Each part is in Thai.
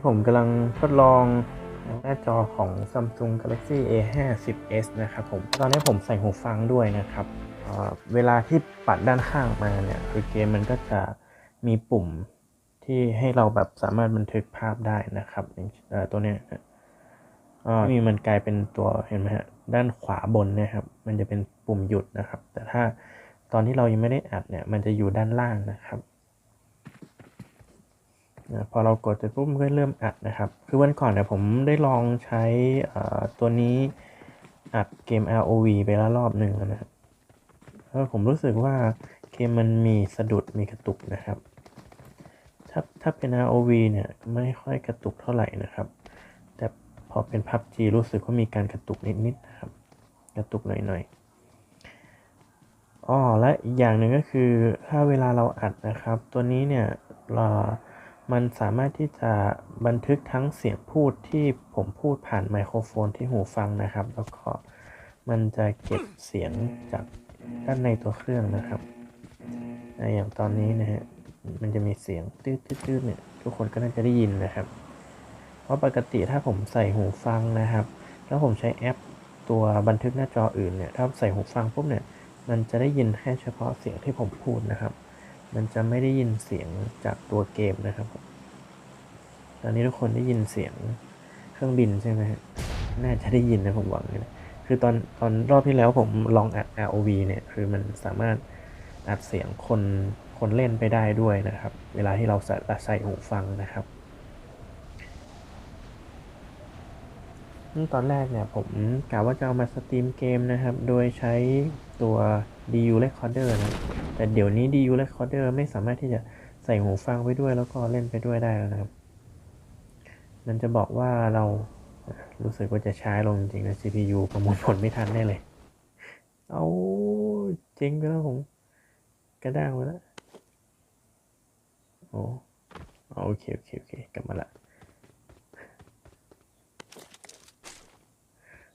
นี่ผมกำลังทดลองหน้าจอของ Samsung Galaxy A50s นะครับผม ตอนนี้ผมใส่หูฟังด้วยนะครับเเวลาที่ปัดด้านข้างมาเนี่ยคือเกมมันก็จะมีปุ่มที่ให้เราแบบสามารถบันทึกภาพได้นะครับอย่ตัวนี้ยอ่มีมันกลายเป็นตัวเห็นไหมฮะด้านขวาบนนะครับ มันจะเป็นปุ่มหยุดนะครับ แต่ถ้าตอนที่เรายังไม่ได้อัดเนี่ย มันจะอยู่ด้านล่างนะครับ นะพอเรากดไปปุ๊บมันก็เริ่มอัดนะครับ คือวันก่อนเนี่ยผมได้ลองใช้ตัวนี้อัดเกม ROV ไปแล้วรอบหนึ่งนะครับแล้วผมรู้สึกว่าเกมมันมีสะดุดมีกระตุกนะครับ ถ้าถ้าเป็น ROV เนี่ยไม่ค่อยกระตุกเท่าไหร่นะครับ แต่พอเป็น PUBG รู้สึกว่ามีการกระตุกนิดๆนะครับ กระตุกหน่อยๆอ๋อและอีกอย่างหนึ่งก็คือถ้าเวลาเราอัดนะครับ ตัวนี้เนี่ยเรา มันสามารถที่จะบันทึกทั้งเสียงพูดที่ผมพูดผ่านไมโครโฟนที่หูฟังนะครับ แล้วก็มันจะเก็บเสียงจากด้านในตัวเครื่องนะครับอย่างตอนนี้นะฮะมันจะมีเสียงตืดตืดๆเนี่ยทุกคนก็น่าจะได้ยินนะครับ เพราะปกติถ้าผมใส่หูฟังนะครับ แล้วผมใช้แอปตัวบันทึกหน้าจออื่นเนี่ยถ้าใส่หูฟังปุ๊บเนี่ยมันจะได้ยินแค่เฉพาะเสียงที่ผมพูดนะครับ มันจะไม่ได้ยินเสียงจากตัวเกมนะครับ ตอนนี้ทุกคนได้ยินเสียงเครื่องบินใช่ไหมน่าจะได้ยินนะผมหวังนะคือตอนตอนรอบที่แล้วผมลองอัด ROV เนี่ยคือมันสามารถอัดเสียงคนคนเล่นไปได้ด้วยนะครับ เวลาที่เราใส่ใส่หูฟังนะครับตอนแรกเนี่ยผมกะว่าจะเอามาสตรีมเกมนะครับ โดยใช้ตัว DU Recorder นะแต่เดี๋ยวนี้ DU Recorder ไม่สามารถที่จะใส่หูฟังไปด้วยแล้วก็เล่นไปด้วยได้แล้วนะครับ มันจะบอกว่าเรารู้สึกว่าจะช้าลงจริงๆนะ CPU ประมวลผลไม่ทันแน่เลย เอาเจ๊งไปแล้วผมกระด้างไปแล้วโอ้โอเค โอเค โอเค กลับมาละ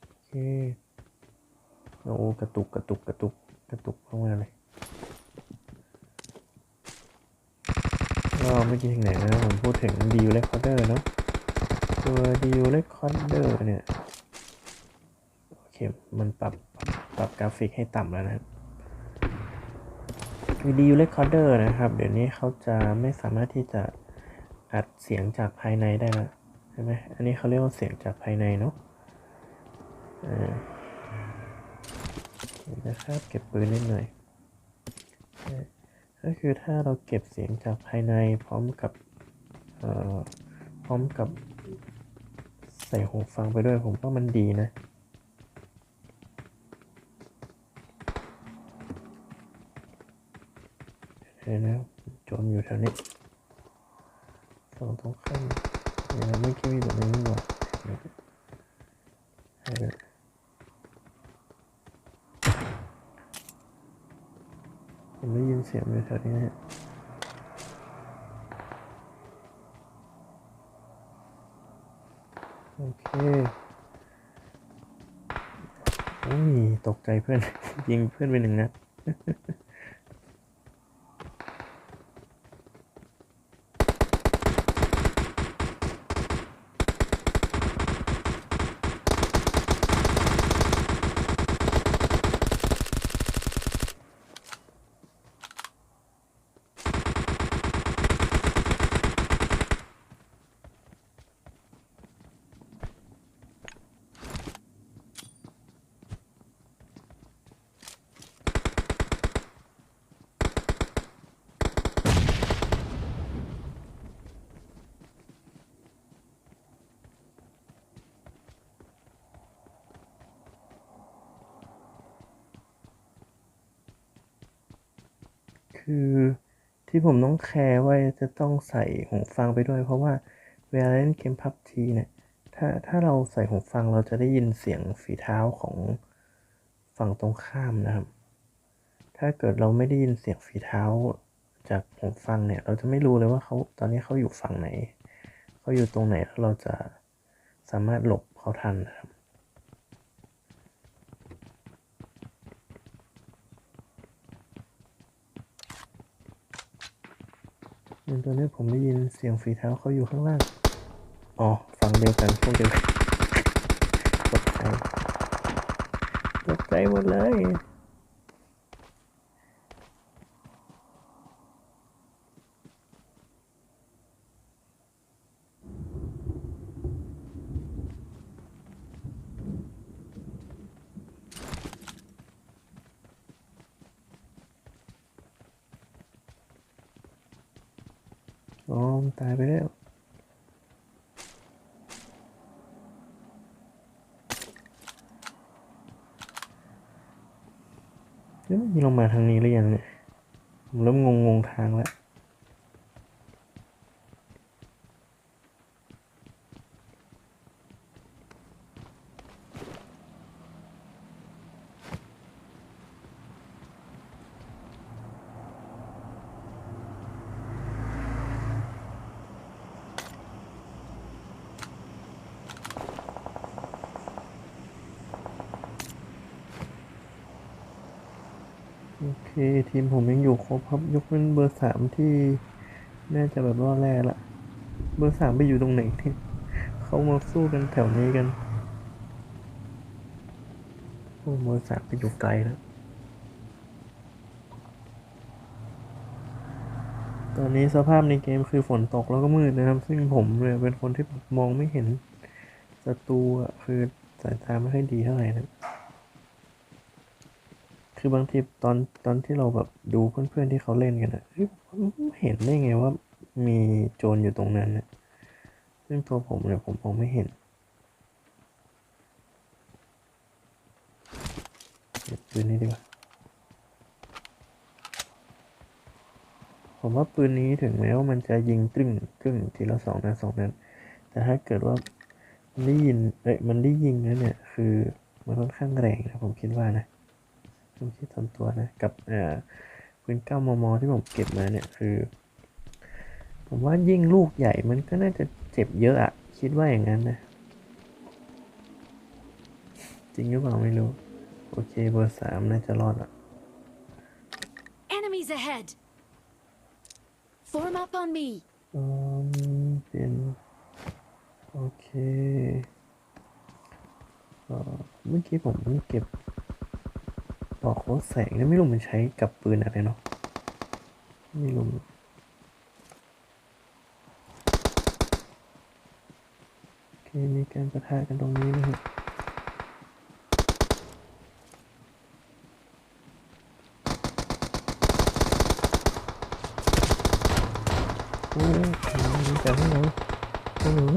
โอเคโอ้กระตุกกระตุกกระตุก กระตุกมากๆเลยก็เมื่อกี้ถึงไหนนะผมพูดถึง DU Recorder เดอร์เนอะตัว DU Recorder เดอร์เนี่ยโอเคมันปรับปรับกราฟิกให้ต่ำแล้วนะครับคือ DU Recorder นะครับ เดี๋ยวนี้เขาจะไม่สามารถที่จะอัดเสียงจากภายในได้แล้วใช่ไหมอันนี้เขาเรียกว่าเสียงจากภายในเนาะอ่า นะครับ เก็บปืนนิดหน่อยก็คือถ้าเราเก็บเสียงจากภายในพร้อมกับเอ่อพร้อมกับใส่หูฟังไปด้วยผมว่ามันดีนะเดี๋ยวนะโจมอยู่แถวนี้ฝั่งตรงข้ามเดี๋ยวไม่คิดว่าอยู่ตรงนี้นี่หว่ายไป ผมได้ยินเสียงอยู่แถวนี้โอเคโอ้ยตกใจเพื่อน ยิงเพื่อนไปหนึ่งนัด คือที่ผมต้องแคร์ว่าจะต้องใส่หูฟังไปด้วย เพราะว่าเวลาเล่นเกมพับจีเนี่ยถ้าถ้าเราใส่หูฟังเราจะได้ยินเสียงฝีเท้าของฝั่งตรงข้ามนะครับ ถ้าเกิดเราไม่ได้ยินเสียงฝีเท้าจากหูฟังเนี่ย เราจะไม่รู้เลยว่าเขาตอนนี้เขาอยู่ฝั่งไหน เขาอยู่ตรงไหนแล้วเราจะสามารถหลบเขาทันนะครับ อย่างตัวนี้ผมได้ยินเสียงฝีเท้าเขาอยู่ข้างล่าง อ๋อฟังเดียวกันพวกเดียวกันตกใจตกใจหมดเลย อ๋อมันตายไปแล้วเอ๊ะมีลงมาทางนี้หรือยังเนี่ยผมเริ่มงงงทางแล้ว ทีมผมยังอยู่ครบครับยกเว้นเบอร์สามที่น่าจะแบบว่าแร่ละ เบอร์สามไปอยู่ตรงไหนเนี่เขามาสู้กันแถวนี้กันโอ้เบอร์สามไปอยู่ไกลแล้วตอนนี้สภาพในเกมคือฝนตกแล้วก็มืดนะครับ ซึ่งผมเนี่ยเป็นคนที่มองไม่เห็นศัตรูอะคือสายตาไม่ค่อยดีเท่าไหร่นะ คือบางทีตอนตอนที่เราแบบดูเพื่อนๆที่เขาเล่นกันอะเฮ้ยเห็นได้ไงว่ามีโจรอยู่ตรงนั้นนะซึ่งตัวผมเนี่ยผมมองไม่เห็นเก็บปืนนี้ดีกว่า ผมว่าปืนนี้ถึงแม้ว่ามันจะยิงตึ้งตึ้งทีละสองนัดสองนัดแต่ถ้าเกิดว่ามันได้ยินเอ้ยมันได้ยิงแล้วเนี่ย คือมันค่อนข้างแรงนะผมคิดว่านะ ผมคิดส่วนตัวนะ กับเอ่อปืนเก้ามมที่ผมเก็บมาเนี่ยคือ ผมว่ายิ่งลูกใหญ่มันก็น่าจะเจ็บเยอะอะคิดว่าอย่างนั้นนะ จริงหรือเปล่าไม่รู้ โอเคเบอร์สามน่าจะรอดอะ Enemies ahead! Form up on me! อืมเป็นโอเคเอ่อเมื่อกี้ผมเก็บ ปลอกลดแสงนะไม่รู้มันใช้กับปืนอะไรเนาะไม่รู้โอเคมีการประทะกันตรงนี้นะครับโอ้ยมีแต่ไม่รู้ไม่รู้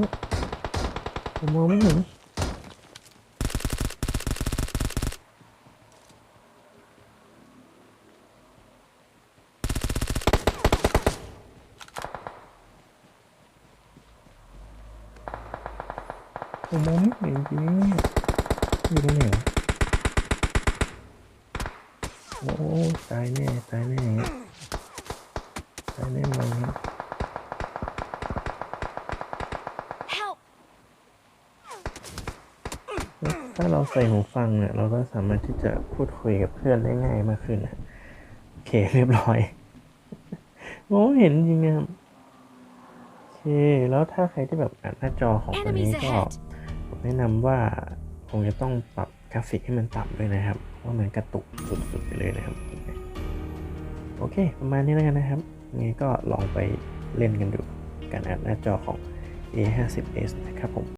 ผมมองไม่เห็น ผมมองไม่เห็นจริงอยู่ตรงไหนโอ้ตายแน่ตายแน่ตายแน่นอนครับถ้าเราใส่หูฟังเนี่ยเราก็สามารถที่จะพูดคุยกับเพื่อนได้ง่ายมากขึ้นนะโอเคเรียบร้อยมองไม่เห็นจริงนะครับ แล้วถ้าใครที่แบบอ่านหน้าจอของตัวนี้ Enemies ก็ ahead! ผมแนะนำว่าคงจะต้องปรับกราฟิกให้มันต่ำด้วยนะครับ เพราะมันกระตุกสุดๆไปเลยนะครับ โอเค ประมาณนี้แล้วกันนะครับยังไงก็ลองไปเล่นกันดูการอ่านหน้าจอของ A50s นะครับผม